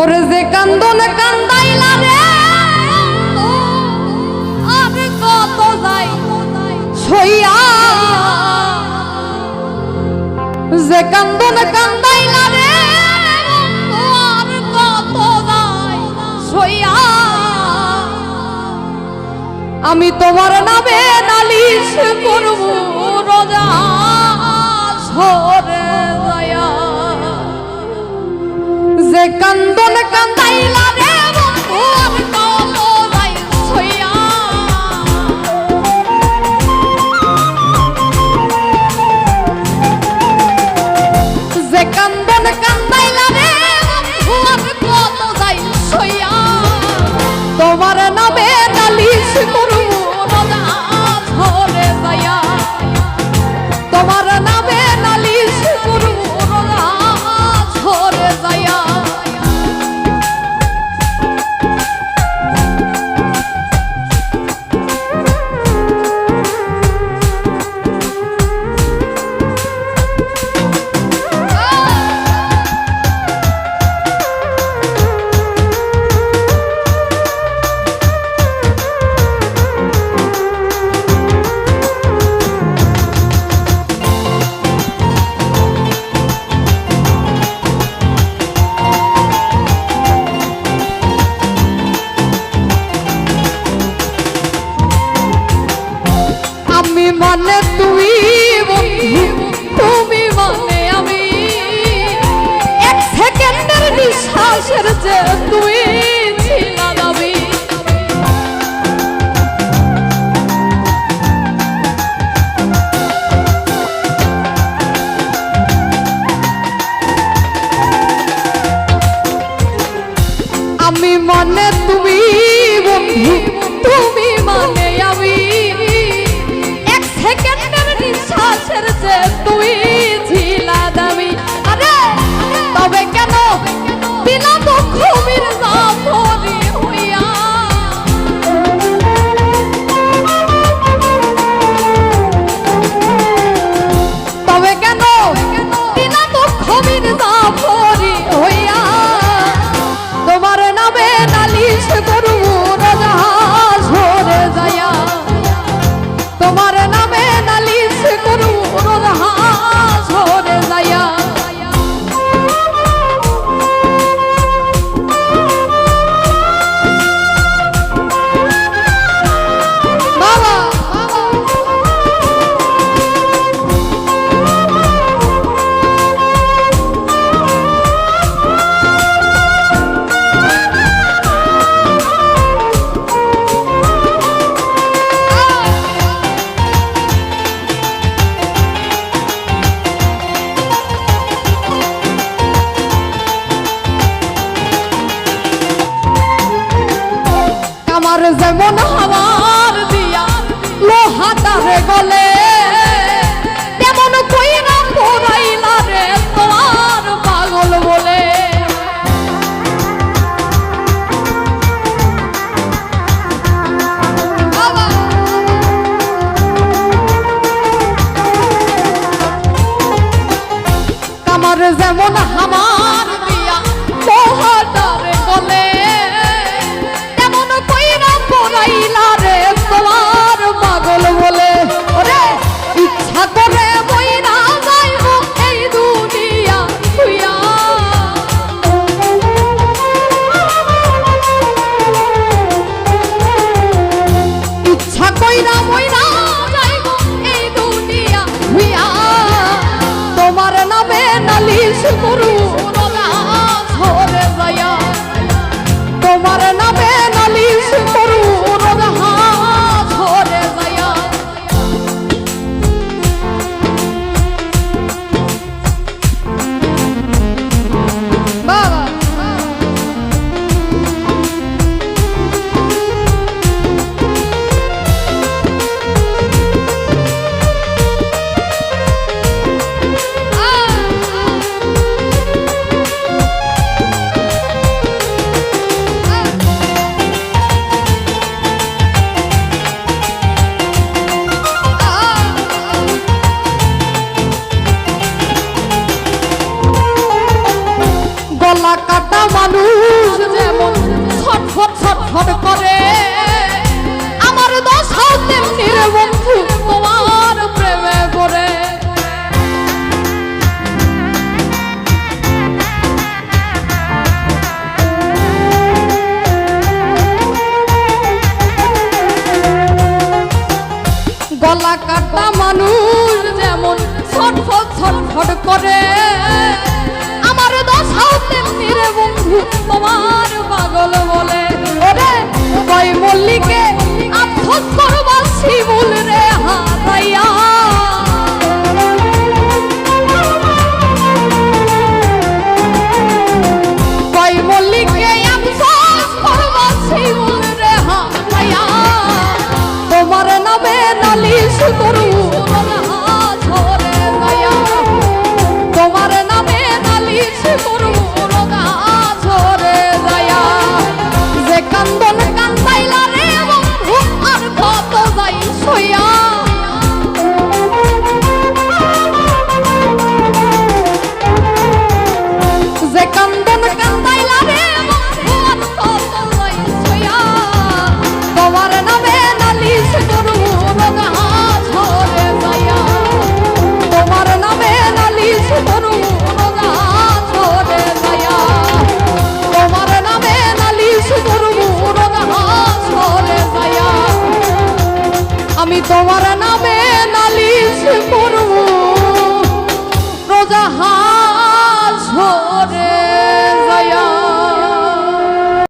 ওরে যে কান্দন কান্দাইলা রে যে কান্দন কান্দাইলা রে, আর আমি তোমার নামে নালিশ করব। hermano. তোমার প্রেমে গলা কাটা মানুষ যেমন ছটফট ছটফট করে। আমি তোমার নামে নালিশ